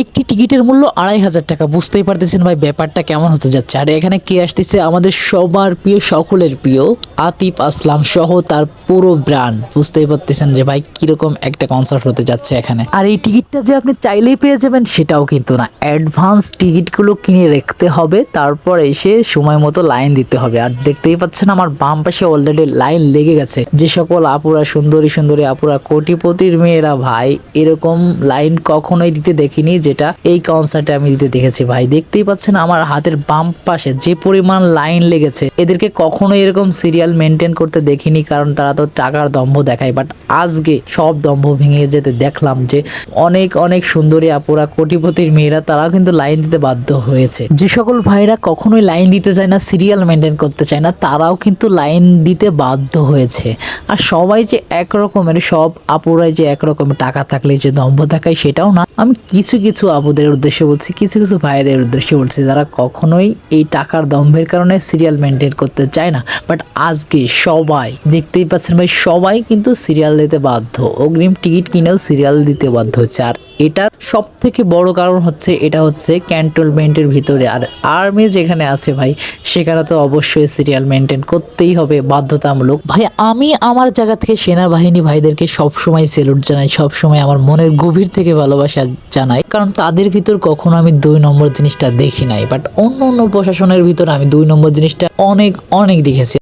একটি টিকিটের মূল্য আড়াই হাজার টাকা। বুঝতেই পারতেছেন ভাই, ব্যাপারটা কেমন হতে যাচ্ছে। আর এখানে কে আসতেছে? আমাদের সবার প্রিয়, সকলের প্রিয় আতিফ আসলাম সহ তার পুরো ব্র্যান্ড। বুঝতেই পারতেছেন যে ভাই কীরকম একটা কনসার্ট হতে যাচ্ছে এখানে। আর এই টিকিটটা যে আপনি চাইলেই পেয়ে যাবেন সেটাও কিন্তু না। অ্যাডভান্স টিকিটগুলো কিনে রাখতে হবে, তারপর এসে সময় মতো লাইন দিতে হবে। আর দেখতেই পাচ্ছেন আমার বাম পাশে অলরেডি লাইন লেগে গেছে। যে সকল আপুরা, সুন্দরী সুন্দরী আপুরা, কোটিপতির মেয়েরা, ভাই, এরকম লাইন কখনোই দিতে দেখিনি যেটা এই কনসার্টে আমি দিতে দেখেছি ভাই। দেখতেই পাচ্ছেন আমার হাতের বাম পাশে যে পরিমাণ লাইন লেগেছে, এদেরকে কখনোই এরকম সিরিয়াল মেনটেন করতে দেখিনি কারণ তারা তো টাকার দম্ভ দেখায়। বাট আজকে সব দম্ভ ভেঙে যেতে দেখলাম যে অনেক অনেক সুন্দরী আপুরা, কোটিপতির মেয়েরা তারাও কিন্তু লাইন দিতে বাধ্য হয়েছে। যে সকল ভাইরা কখনোই লাইন দিতে চায় না সিরিয়াল মেনটেন করতে চায় না, তারাও কিন্তু লাইন দিতে বাধ্য হয়েছে। আর সবাই যে একরকমের, সব আপুরাই যে এক রকমের টাকা থাকলে যে দম্ভ দেখায় সেটাও না। আমি কিছু কিছু কিছু আপুদের উদ্দেশ্যে বলছি, কিছু কিছু ভাইদের উদ্দেশ্যে বলছি, যারা কখনোই এই টাকার দম্ভের কারণে সিরিয়াল মেনটেন করতে চায় না। বাট আজকে সবাই, দেখতেই পাচ্ছেন ভাই, সবাই কিন্তু সিরিয়াল দিতে বাধ্য। অগ্রিম টিকিট কিনেও সিরিয়াল দিতে বাধ্য হচ্ছে। আর এটার সব থেকে বড় কারণ হচ্ছে, এটা হচ্ছে ক্যান্টনমেন্টের ভিতরে। আর আর্মি যেখানে আছে ভাই, সেখানে তো অবশ্যই সিরিয়াল মেনটেন করতেই হবে, বাধ্যতামূলক। ভাই, আমি আমার জায়গা থেকে সেনাবাহিনী ভাইদেরকে সবসময় সেলুট জানাই, সবসময় আমার মনের গভীর থেকে ভালোবাসা জানাই। কারণ তাদের ভিতর কখনো আমি দুই নম্বর জিনিসটা দেখি নাই বাট অন্য অন্য প্রশাসনের ভিতর আমি দুই নম্বর জিনিসটা অনেক অনেক দেখেছি।